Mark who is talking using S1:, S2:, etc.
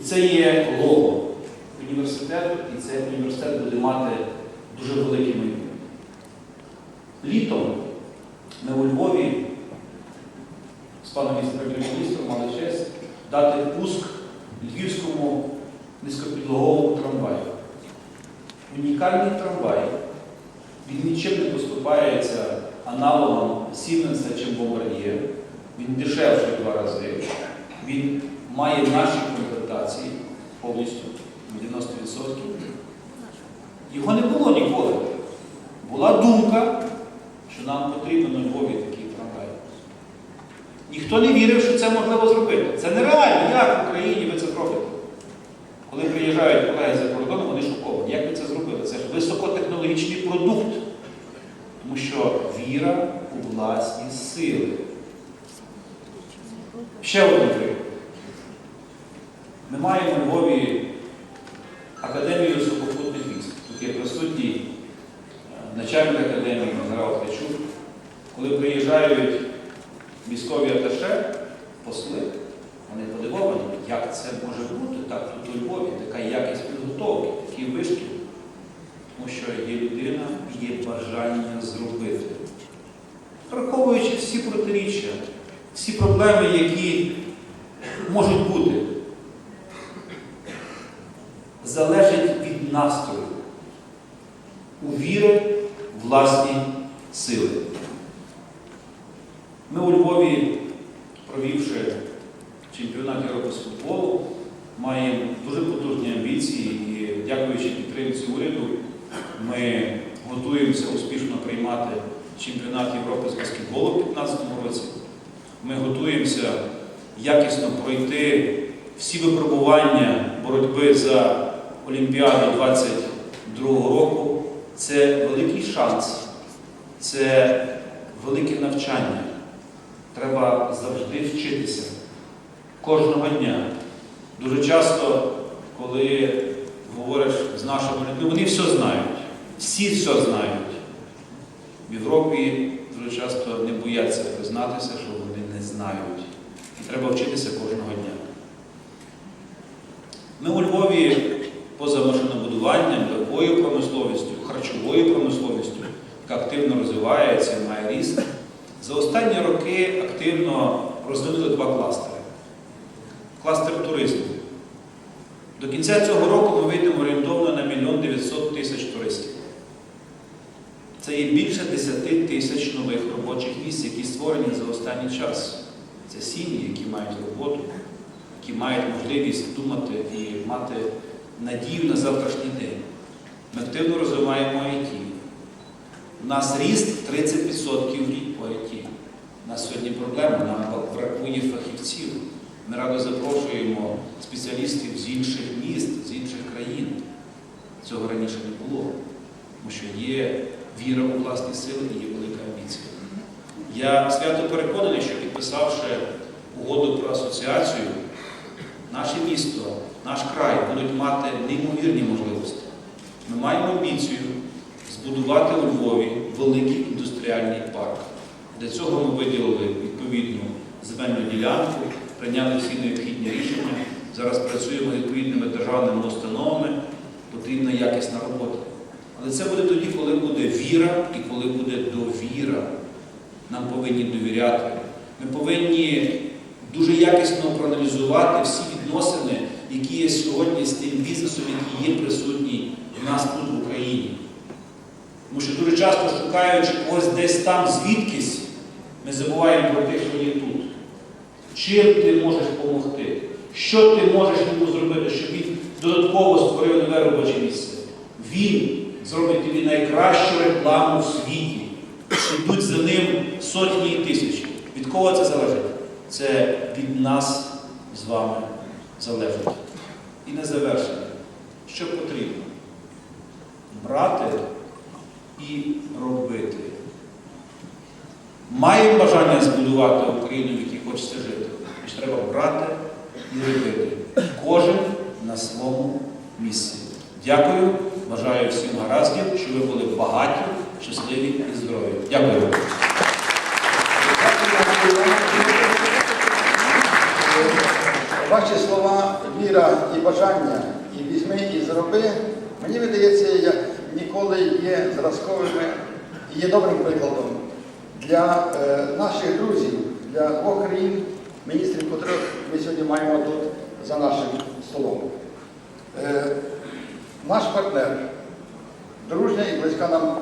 S1: І це є лого університету, і цей університет буде мати дуже велике майбутнє. Літом ми у Львові з паном віце-прем'єр-міністром мали честь дати пуск львівському низькопідлоговому трамваю. Унікальний трамвай. Він нічим не поступається аналогом Сіменса чи Бомбардіє. Він дешевший два рази. Він має наші комплектації повністю 90%. Його не було ніколи. Була думка, що нам потрібен у Львові такий трамвай. Ніхто не вірив, що це можливо зробити. Це нереально. Як в Україні ви це зробите? Коли приїжджають колеги за кордоном, вони шоковані. Як ви це зробили? Це ж високотехнологічний продукт. Тому що віра у власні сили. Ще один приклад. Ми маємо у Львові Академію сухопутних військ. Тут є присутній е, начальник академії генерал Ткачук. Коли приїжджають військові аташе, посли, вони подивовані, як це може бути так тут у Львові, така якість підготовки, такі вишки. Тому що є людина, є бажання зробити. Враховуючи всі протиріччя, всі проблеми, які можуть бути, залежить від настрою, у віри власні сили. Ми у Львові, провівши чемпіонат Європи з футболу, маємо дуже потужні амбіції і, дякуючи підтримці уряду, ми готуємося успішно приймати чемпіонат Європи з баскетболу у 2015 році. Ми готуємося якісно пройти всі випробування боротьби за Олімпіаду 22 року. Це великий шанс, це велике навчання. Треба завжди вчитися кожного дня. Дуже часто, коли говориш з нашими людьми, вони все знають, всі все знають. В Європі дуже часто не бояться признатися, що вони не знають. І треба вчитися кожного дня. Ми у Львові поза машинобудуванням, такою промисловістю, харчовою промисловістю, яка активно розвивається, має ріст. За останні роки активно розвинули два кластери. Кластер туризму. До кінця цього року ми вийдемо орієнтовно на мільйон 900 тисяч туристів. Це є більше 10 тисяч нових робочих місць, які створені за останній час. Це сім'ї, які мають роботу, які мають можливість думати і мати надію на завтрашній день. Ми активно розвиваємо IT. У нас ріст 30% в рік по IT. У нас сьогодні проблема, нам бракує фахівців. Ми радо запрошуємо спеціалістів з інших міст, з інших країн. Цього раніше не було. Тому що є віра у власні сили і є велика амбіція. Я свято переконаний, що підписавши угоду про асоціацію, наше місто, наш край будуть мати неймовірні можливості. Ми маємо амбіцію збудувати у Львові великий індустріальний парк. Для цього ми виділили відповідну земельну ділянку, прийняли всі необхідні рішення. Зараз працюємо відповідними державними установами, потрібна якісна робота. Але це буде тоді, коли буде віра і коли буде довіра. Нам повинні довіряти. Ми повинні дуже якісно проаналізувати всі відносини, які є сьогодні з тим бізнесом, який є присутній в нас тут в Україні. Тому що дуже часто шукаючи когось десь там звідкись, ми забуваємо про тих, хто є тут. Чим ти можеш допомогти? Що ти можеш йому зробити, щоб він додатково створив нове робоче місце? Він зробить тобі найкращу рекламу в світі. Ідуть за ним сотні і тисячі. Від кого це залежить? Це від нас з вами залежить. І на завершення. Що потрібно? Брати і робити. Маємо бажання збудувати Україну, в якій хочеться жити. Тож треба брати і робити. Кожен на своєму місці. Дякую. Бажаю всім гараздів, щоб ви були багаті, щасливі і здорові. Дякую.
S2: Ваші слова, віра і бажання, і візьми, і зроби, мені видається, як ніколи є зразковими і є добрим прикладом для е, наших друзів, для двох країн, міністрів, котрих ми сьогодні маємо тут за нашим столом. Е, наш партнер, дружня і близька нам